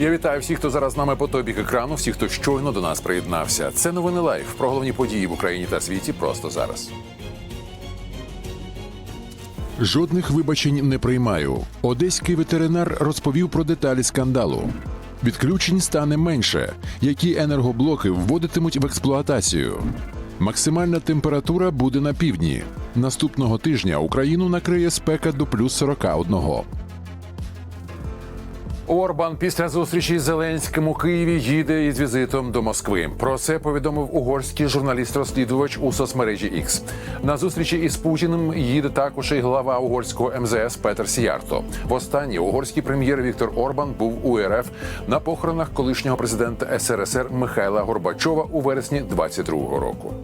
Я вітаю всіх, хто зараз з нами по той бік екрану, всіх, хто щойно до нас приєднався. Це новини лайф про головні події в Україні та світі просто зараз. Жодних вибачень не приймаю. Одеський ветеринар розповів про деталі скандалу. Відключень стане менше. Які енергоблоки вводитимуть в експлуатацію? Максимальна температура буде на півдні. Наступного тижня Україну накриє спека до плюс 41. Орбан після зустрічі з Зеленським у Києві їде із візитом до Москви. Про це повідомив угорський журналіст-розслідувач у соцмережі X. На зустрічі із Путіним їде також і глава угорського МЗС Петер Сіярто. Востаннє угорський прем'єр Віктор Орбан був у РФ на похоронах колишнього президента СРСР Михайла Горбачова у вересні 22-го року.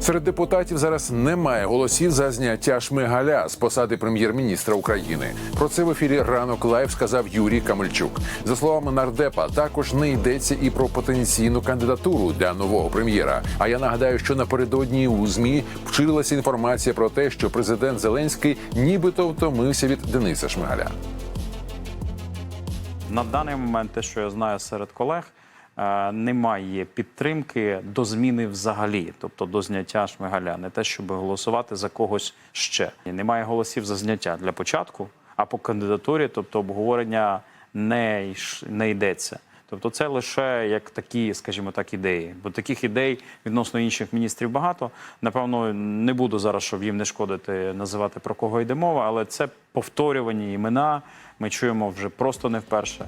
Серед депутатів зараз немає голосів за зняття Шмигаля з посади прем'єр-міністра України. Про це в ефірі ранок лайв сказав Юрій Камельчук. За словами нардепа, також не йдеться і про потенційну кандидатуру для нового прем'єра. А я нагадаю, що напередодні у змі вчилася інформація про те, що президент Зеленський нібито втомився від Дениса Шмигаля. На даний момент, те, що я знаю серед колег, немає підтримки до зміни взагалі, тобто до зняття шмигаля, не те, щоб голосувати за когось ще. Немає голосів за зняття для початку, а по кандидатурі, тобто обговорення не, не йдеться. Тобто це лише як такі, скажімо так, ідеї. Бо таких ідей відносно інших міністрів багато. Напевно, не буду зараз, щоб їм не шкодити, називати про кого йде мова, але це повторювані імена. Ми чуємо вже просто не вперше.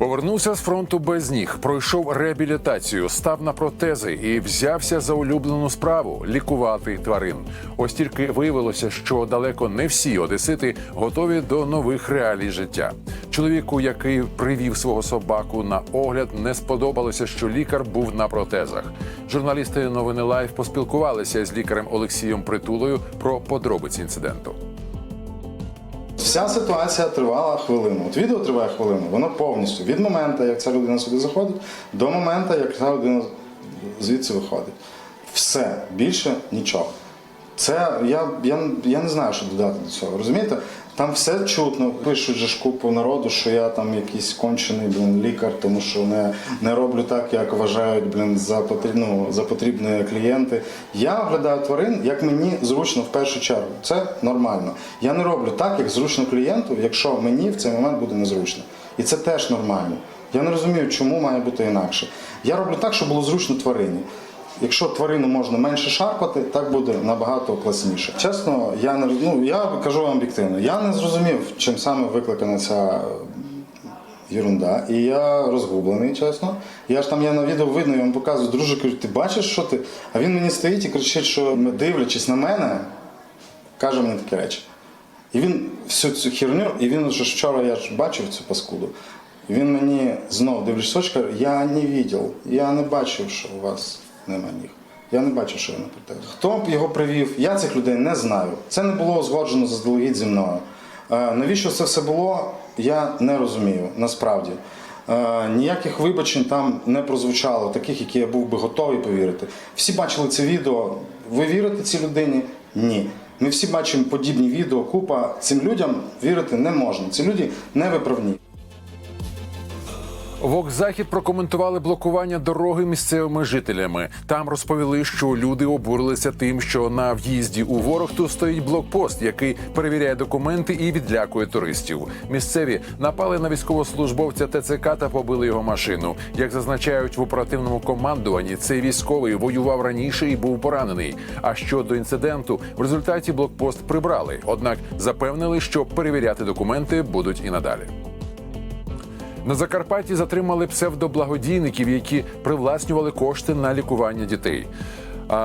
Повернувся з фронту без ніг, пройшов реабілітацію, став на протези і взявся за улюблену справу лікувати тварин. Ось тільки виявилося, що далеко не всі одесити готові до нових реалій життя. Чоловіку, який привів свого собаку на огляд, не сподобалося, що лікар був на протезах. Журналісти новини Лайф поспілкувалися з лікарем Олексієм Притулою про подробиці інциденту. Вся ситуація тривала хвилину. От відео триває хвилину, воно повністю від моменту, як ця людина сюди заходить, до моменту, як ця людина звідси виходить. Все, більше нічого. Це я, я, я не знаю, що додати до цього. Розумієте? Там все чутно. Пишуть же ж купу народу, що я там якийсь кончений блін, лікар, тому що не, не роблю так, як вважають блін, за, потрібну, за потрібні клієнти. Я оглядаю тварин, як мені зручно в першу чергу. Це нормально. Я не роблю так, як зручно клієнту, якщо мені в цей момент буде незручно. І це теж нормально. Я не розумію, чому має бути інакше. Я роблю так, щоб було зручно тварині. Якщо тварину можна менше шарпати, так буде набагато класніше. Чесно, я не ну, я кажу вам об'єктивно, я не зрозумів, чим саме викликана ця ерунда. І я розгублений, чесно. Я ж там я на відео видно, я вам показую, друже, кажу, ти бачиш, що ти? А він мені стоїть і кричить, що дивлячись на мене, каже мені такі речі. І він всю цю херню, і він вже вчора я ж бачив цю паскуду. Він мені знов дивлячись, очі, каже, я не бачив, я не бачив, що у вас нема ніг. Я не бачив, що він на протезах. Хто б його привів, я цих людей не знаю. Це не було узгоджено заздалегідь зі мною. Е, навіщо це все було, я не розумію, насправді. Е, ніяких вибачень там не прозвучало, таких, які я був би готовий повірити. Всі бачили це відео. Ви вірите цій людині? Ні. Ми всі бачимо подібні відео, купа. Цим людям вірити не можна. Ці люди не виправні. Вокзахід прокоментували блокування дороги місцевими жителями. Там розповіли, що люди обурилися тим, що на в'їзді у Ворохту стоїть блокпост, який перевіряє документи і відлякує туристів. Місцеві напали на військовослужбовця ТЦК та побили його машину. Як зазначають в оперативному командуванні, цей військовий воював раніше і був поранений. А щодо інциденту, в результаті блокпост прибрали однак запевнили, що перевіряти документи будуть і надалі. На Закарпатті затримали псевдоблагодійників, які привласнювали кошти на лікування дітей.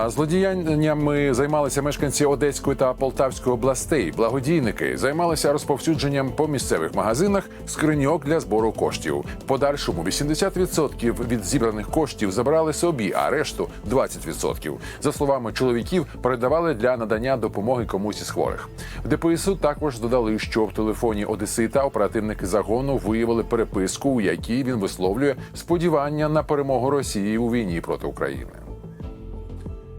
Злодіяннями займалися мешканці Одеської та Полтавської областей. Благодійники займалися розповсюдженням по місцевих магазинах скриньок для збору коштів. В подальшому 80% від зібраних коштів забрали собі, а решту 20%. За словами чоловіків, передавали для надання допомоги комусь із хворих. В ДПСУ також додали, що в телефоні Одесита оперативники загону виявили переписку, у якій він висловлює сподівання на перемогу Росії у війні проти України.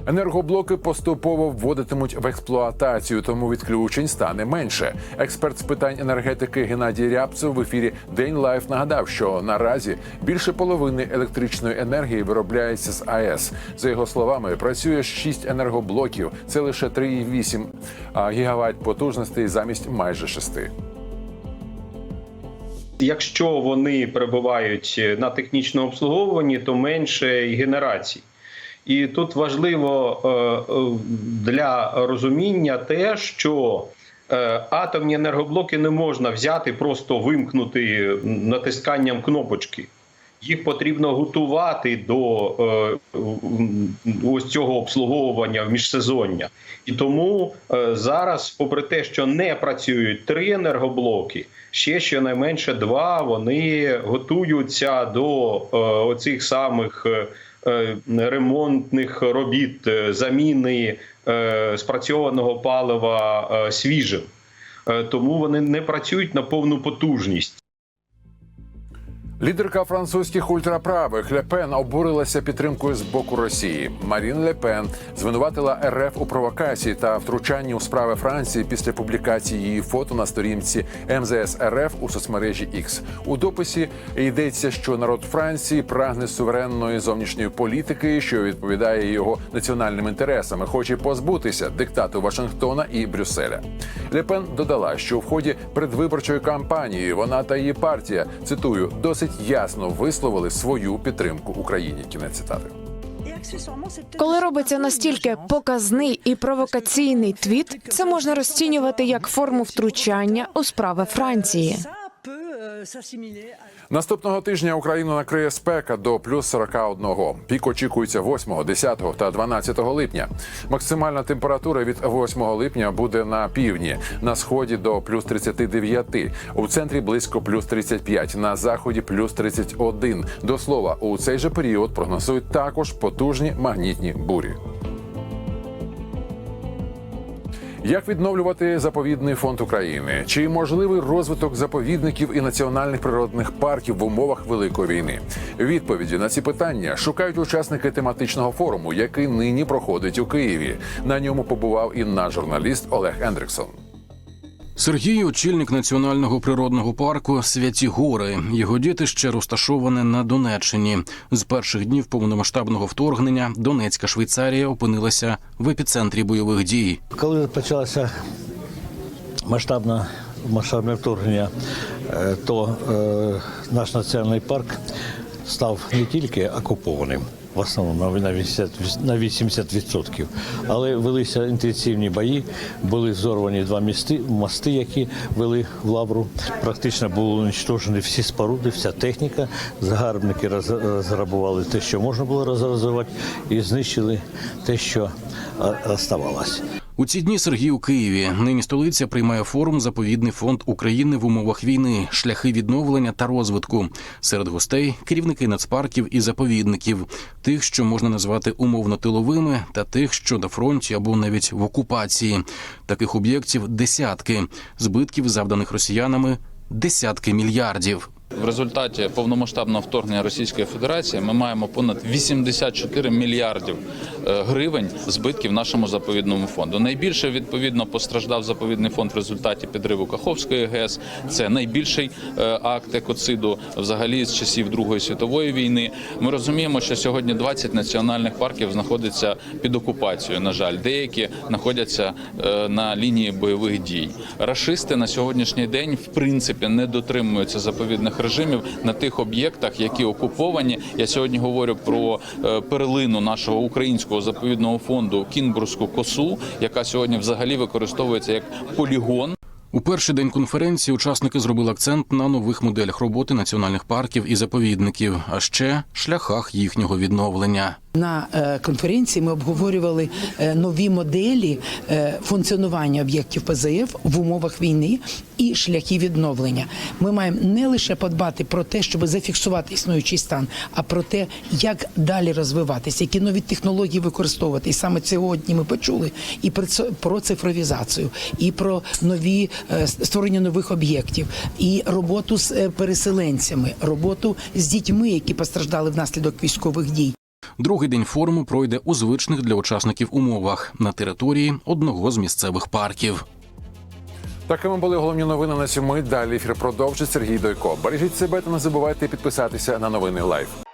Енергоблоки поступово вводитимуть в експлуатацію, тому відключень стане менше. Експерт з питань енергетики Геннадій Рябцев в ефірі День Лайф нагадав, що наразі більше половини електричної енергії виробляється з АЕС. За його словами, працює 6 енергоблоків. Це лише 3,8 гігавайт потужностей замість майже 6. Якщо вони перебувають на технічному обслуговуванні, то менше і генерацій. І тут важливо е, е, для розуміння те, що е, атомні енергоблоки не можна взяти, просто вимкнути натисканням кнопочки. Їх потрібно готувати до е, ось цього обслуговування в міжсезоння. І тому е, зараз, попри те, що не працюють три енергоблоки, ще щонайменше два вони готуються до е, оцих самих ремонтних робіт, е, заміни е, спрацьованого палива е, свіжим. Е, Тому вони не працюють на повну потужність. Лідерка французьких ультраправих Лепен обурилася підтримкою з боку Росії. Марін Лепен звинуватила РФ у провокації та втручанні у справи Франції після публікації її фото на сторінці МЗС РФ у соцмережі X. У дописі йдеться, що народ Франції прагне суверенної зовнішньої політики, що відповідає його національним інтересам, і хоче позбутися диктату Вашингтона і Брюсселя. Лепен додала, що в ході предвиборчої кампанії вона та її партія цитую досить ясно висловили свою підтримку Україні. Кінець цитати. Коли робиться настільки показний і провокаційний твіт, це можна розцінювати як форму втручання у справи Франції. Наступного тижня Україну накриє спека до плюс 41. Пік очікується 8, 10 та 12 липня. Максимальна температура від 8 липня буде на півдні, на сході до плюс 39, у центрі близько плюс 35, на заході плюс 31. До слова, у цей же період прогнозують також потужні магнітні бурі. Як відновлювати заповідний фонд України? Чи можливий розвиток заповідників і національних природних парків в умовах великої війни? Відповіді на ці питання шукають учасники тематичного форуму, який нині проходить у Києві. На ньому побував і наш журналіст Олег Ендриксон. Сергій очільник національного природного парку Святі Гори. Його дітище розташоване на Донеччині. З перших днів повномасштабного вторгнення Донецька Швейцарія опинилася в епіцентрі бойових дій. Коли почалося масштабне, масштабне вторгнення, е, то е, наш національний парк став не тільки окупованим. В основному на 80%, на 80%. Але велися інтенсивні бої, були взорвані два місти, мости, які вели в лавру. Практично були уничтожені всі споруди, вся техніка. Загарбники роз- розграбували те, що можна було розграбувати, і знищили те, що оставалось. У ці дні Сергій у Києві. Нині столиця приймає форум Заповідний фонд України в умовах війни, шляхи відновлення та розвитку. Серед гостей керівники нацпарків і заповідників, тих, що можна назвати умовно тиловими, та тих, що на фронті або навіть в окупації. Таких об'єктів десятки, збитків, завданих росіянами, десятки мільярдів. В результаті повномасштабного вторгнення Російської Федерації ми маємо понад 84 мільярдів е, гривень збитків нашому заповідному фонду. Найбільше відповідно постраждав заповідний фонд в результаті підриву Каховської ГЕС. Це найбільший е, акт екоциду взагалі з часів Другої світової війни. Ми розуміємо, що сьогодні 20 національних парків знаходяться під окупацією. На жаль, деякі знаходяться е, на лінії бойових дій. Рашисти на сьогоднішній день в принципі не дотримуються заповідних режимів на тих об'єктах, які окуповані. Я сьогодні говорю про е, перлину нашого українського заповідного фонду Кінбурзьку косу, яка сьогодні взагалі використовується як полігон. У перший день конференції учасники зробили акцент на нових моделях роботи національних парків і заповідників, а ще шляхах їхнього відновлення. На е, конференції ми обговорювали е, нові моделі функціонування об'єктів ПЗФ в умовах війни і шляхи відновлення. Ми маємо не лише подбати про те, щоб зафіксувати існуючий стан, а про те, як далі розвиватися, які нові технології використовувати. І саме сьогодні ми почули і про цифровізацію, і про нові е, створення нових об'єктів, і роботу з е, переселенцями, роботу з дітьми, які постраждали внаслідок військових дій. Другий день форуму пройде у звичних для учасників умовах на території одного з місцевих парків. Такими були головні новини на мить. Далі ефір продовжить Сергій Дойко. Бережіть себе та не забувайте підписатися на новини Лайв.